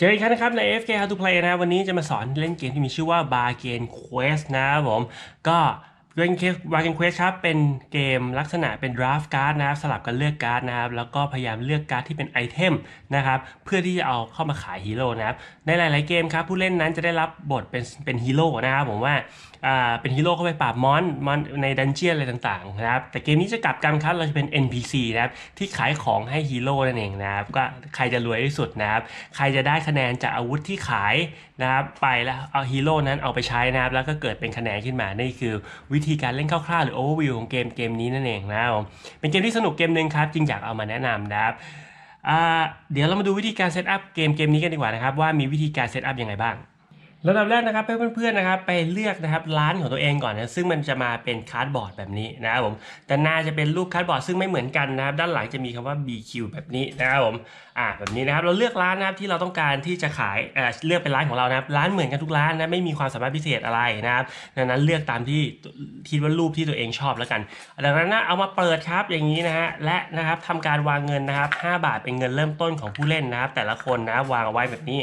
เจออีกครั้งนะครับใน FK How to Play นะวันนี้จะมาสอนเล่นเกมที่มีชื่อว่า Bargain Quest นะครับผม ก็ เล่นเกม Bargain Quest ครับเป็นเกมลักษณะเป็น draft card นะครับสลับกันเลือกการ์ดนะครับแล้วก็พยายามเลือกการ์ดที่เป็นไอเทมนะครับเพื่อที่จะเอาเข้ามาขายฮีโร่นะครับในหลาย ๆเกมครับผู้เล่นนั้นจะได้รับบทเป็นเป็นฮีโร่นะครับผมว่าอ่าเป็นฮีโร่เข้าไปปราบมอนมอนในดันเจียนอะไรต่างๆนะครับแต่เกมนี้จะกลับกันครับเราจะเป็น NPC นะครับที่ขายของให้ฮีโร่นั่นเองนะครับก็ใครจะรวยที่สุดนะครับใครจะได้คะแนนจากอาวุธที่ขายนะครับไปแล้วเอาฮีโร่นั้นเอาไปใช้นะครับแล้วก็เกิดเป็นคะแนนขึ้นมานี่คือวิธีการเล่นคร่าวๆหรือ overview ของเกมเกมนี้นั่นเองนะเป็นเกมที่สนุกเกมหนึ่งครับจึงอยากเอามาแนะนำนะครับเดี๋ยวเรามาดูวิธีการเซตอัพเกมเกมนี้กันดีกว่านะครับว่ามีวิธีการเซตอัพยังไงบ้าง ระดับแรกนะครับให้เพื่อนๆนะครับไปเลือกนะครับร้านของตัวเองก่อนนะซึ่งมันจะมาเป็นคาร์ดบอร์ดแบบนี้นะครับผมแต่หน้าจะเป็นรูปคาร์ดบอร์ดซึ่งไม่เหมือนกันนะครับด้านหลังจะมีคำว่า BQ แบบนี้นะครับผมอ่าแบบนี้นะครับเราเลือกร้านนะครับที่เราต้องการที่จะขายเอ่อเลือกเป็นร้านของเรานะครับร้านเหมือนกันทุกร้านนะไม่มีความสามารถพิเศษอะไรนะครับดังนั้นเลือกตามที่คิดว่ารูปที่ตัวเองชอบแล้วกันดังนั้นนะเอามาเปิดครับอย่างนี้นะฮะและนะครับทำการวางเงินนะครับ5บาทเป็นเงินเริ่มต้นของผู้เล่นนะครับแต่ละคนนะวางเอาไว้แบบนี้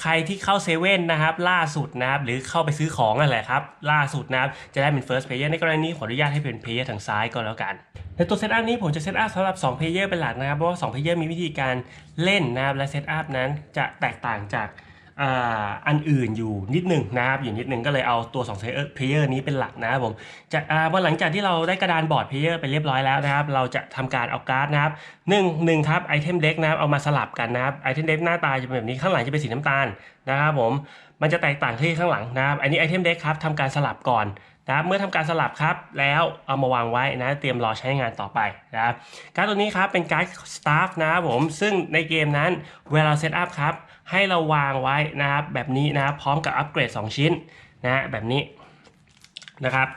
ใครที่เข้าเซเว่นนะครับล่าสุดนะครับหรือเข้าไปซื้อของนั่นแหละครับล่าสุดนะครับจะได้เป็น first player ในกรณีนี้ขออนุญาตให้เป็น player ทางซ้ายก็แล้วกันในตัวเซตอัพนี้ผมจะเซตอัพสำหรับ2 player เป็นหลักนะครับเพราะว่า2 player มีวิธีการเล่นนะครับและเซตอัพนั้นจะแตกต่างจาก อันอื่นอยู่นิดหนึ่งนะครับอยู่นิดหนึ่งก็เลยเอาตัว2 player player นี้เป็นหลักนะครับผมจะอ่าหลังจากที่เราได้กระดานบอร์ด player ไปเรียบร้อยแล้วนะครับ เราจะทำการเอาการ์ดนะครับหนึ่งหนึ่งครับไอเทมเด็กนะครับเอามาสลับกันนะครับไอเทมเด็กหน้าตาจะเป็นแบบนี้ข้างหลังจะเป็นสีน้ำตาลนะครับผมมันจะแตกต่างที่ข้างหลังนะครับ อันนี้ไอเทมเด็กครับทำการสลับก่อน นะครับเมื่อทำการสลับครับ แล้วเอามาวางไว้นะเตรียมรอใช้งานต่อไปนะครับการ์ดตัวนี้ครับเป็นการ์ดสตาฟนะครับผมซึ่งในเกมนั้นเวลาเซตอัพครับให้เราวางไว้นะครับแบบนี้นะพร้อมกับอัปเกรด 2 ชิ้นนะแบบนี้นะครับ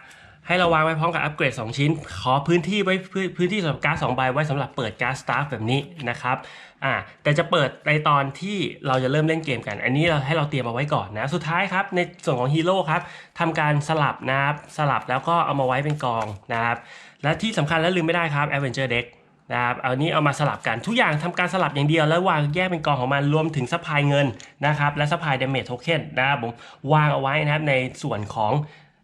ให้เราวางไว้พร้อมกับอัปเกรด 2 ชิ้น ขอพื้นที่ไว้พื้นที่สำหรับการ์ด2ใบไว้สำหรับเปิดการ์ดสตาฟแบบนี้นะครับ อ่าแต่จะเปิดในตอนที่เราจะเริ่มเล่นเกมกัน อันนี้เราให้เราเตรียมเอาไว้ก่อนนะ สุดท้ายครับในส่วนของฮีโร่ครับทำการสลับนะครับสลับแล้วก็เอามาไว้เป็นกองนะครับ และที่สำคัญและลืมไม่ได้ครับ Adventure Deck นะครับเอานี้เอามาสลับกันทุกอย่างทำการสลับอย่างเดียวแล้ววางแยกเป็นกองของมันรวมถึงซัพพลายเงินนะครับและซัพพลายเดเมจโทเค็นนะครับผมวางเอาไว้นะครับในส่วนของ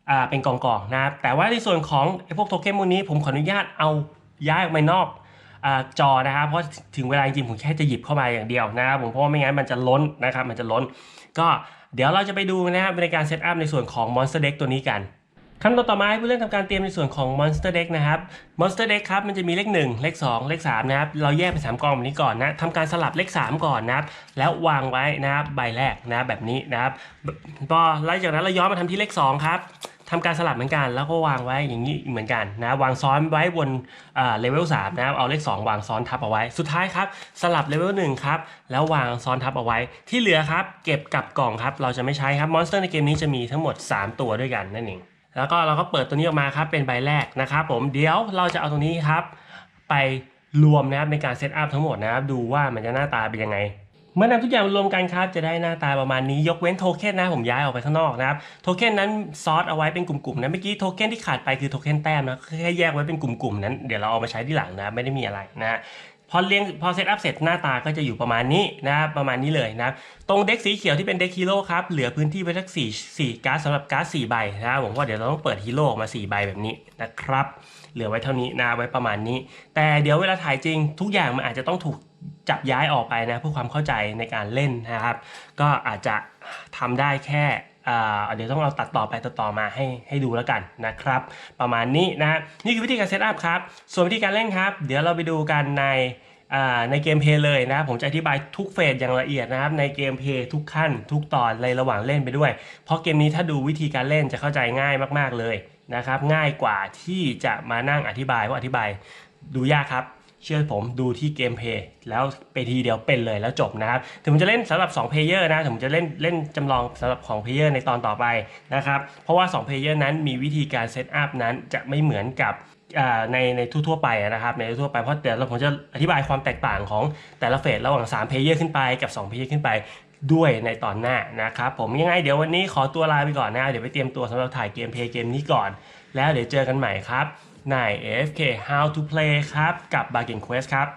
อ่าเป็นกองกองๆนะครับแต่ว่าในส่วนของไอ้พวกโทเค็นพวกนี้ผมขออนุญาตเอาย้ายออกไปนอก จอนะครับเพราะถึงเวลาจริงผมแค่จะหยิบเข้ามาอย่างเดียวนะครับผมเพราะว่าไม่งั้นมันจะล้นนะครับมันจะล้น ก็เดี๋ยวเราจะไปดูนะครับในการเซตอัพในส่วนของ Monster Deck ตัวนี้กันขั้นตอนต่อมาให้ผู้เล่นทำการเตรียมในส่วนของ Monster Deck นะครับ Monster Deck ครับมันจะมีเลข 1 เลข 2 เลข 3 นะครับ เราแยกเป็น 3 กองแบบนี้ก่อนนะทำการสลับเลข 3 ก่อนนะครับ แล้ววางไว้นะครับใบแรกนะแบบนี้นะครับพอหลังจากนั้นเราย้อนมาทำที่เลข 2 ครับ ทำการสลับเหมือนกัน แล้วก็วางไว้อย่างนี้เหมือนกันนะวางซ้อนไว้บนเลเวล3นะครับเอาเลข 2 วางซ้อนทับเอาไว้ สุดท้ายครับ สลับเลเวล1ครับ แล้ววางซ้อนทับเอาไว้ ที่เหลือครับ เก็บกลับกล่องครับ เราจะไม่ใช้ครับมอนสเตอร์ในเกมนี้จะมีทั้งหมด 3 ตัวด้วยกันนั่นเองแล้วก็เราก็เปิดตัวนี้ออกมาครับเป็นใบแรกนะครับผมเดี๋ยวเราจะเอาตรงนี้ครับ ไปรวมนะครับในการเซตอัพทั้งหมดนะครับดูว่ามันจะหน้าตาเป็นยังไง มื่อนำทุกอย่างรวมกันครับจะได้หน้าตาประมาณนี้ยกเว้นโทเค็นนะผมย้ายออกไปข้างนอกนะครับโทเค็นนั้นซอสเอาไว้เป็นกลุ่มๆนะเมื่อกี้โทเค็นที่ขาดไปคือโทเค็นแต้มนะแค่แยกไว้เป็นกลุ่มๆนั้นเดี๋ยวเราเอามาใช้ที่หลังนะไม่ได้มีอะไรนะพอเรียงพอเซตอัพเสร็จหน้าตาก็จะอยู่ประมาณนี้นะครับประมาณนี้เลยนะตรงเด็กสีเขียวที่เป็นเด็กฮีโร่ครับเหลือพื้นที่ไว้สักสี่สี่การ์ดสำหรับการ์ดสี่ใบนะครับผมว่าเดี๋ยวเราต้องเปิดฮีโร่ออกมาสี่ใบแบบนี้นะครับเหลือไว้เท่านี้นะไว้ประมาณนี้ แต่เดี๋ยวเวลาถ่ายจริงทุกอย่างมันอาจจะต้องถูก จับย้ายออกไปนะเพื่อความเข้าใจในการเล่นนะครับ ก็อาจจะทำได้แค่เดี๋ยวต้องเราตัดต่อไปตัดต่อมาให้ให้ดูแล้วกันนะครับ ประมาณนี้นะนี่คือวิธีการเซตอัพครับ ส่วนวิธีการเล่นครับ เดี๋ยวเราไปดูกันในในเกมเพลย์เลยนะครับผมจะอธิบายทุกเฟสอย่างละเอียดนะครับ ในเกมเพลย์ทุกขั้น ทุกตอนในระหว่างเล่นไปด้วย เพราะเกมนี้ถ้าดูวิธีการเล่นจะเข้าใจง่ายมาก ๆเลยนะครับ ง่ายกว่าที่จะมานั่งอธิบายเพราะอธิบายดูยากครับ เชื่อผมดูที่เกมเพย์แล้วไปทีเดียวเป็นเลยแล้วจบนะครับ ถึงผมจะเล่นสำหรับ2เพลเยอร์นะถึงผมจะเล่นเล่นจำลองสำหรับของเพลเยอร์ในตอนต่อไปนะครับ เพราะว่า2เพลเยอร์นั้นมีวิธีการเซตอัพนั้นจะไม่เหมือนกับในในทั่วๆไปนะครับในทั่วไปเพราะเดี๋ยวเราผมจะอธิบายความแตกต่างของแต่ละเฟสระหว่าง3เพลเยอร์ขึ้นไปกับ2เพลเยอร์ขึ้นไปด้วยในตอนหน้านะครับผมยังไงเดี๋ยววันนี้ขอตัวลาไปก่อนนะเดี๋ยวไปเตรียมตัวสำหรับถ่ายเกมเพย์เกมนี้ก่อน แล้วเดี๋ยวเจอกันใหม่ครับ ใน AFK How to Play ครับ กับ Bargain Quest ครับ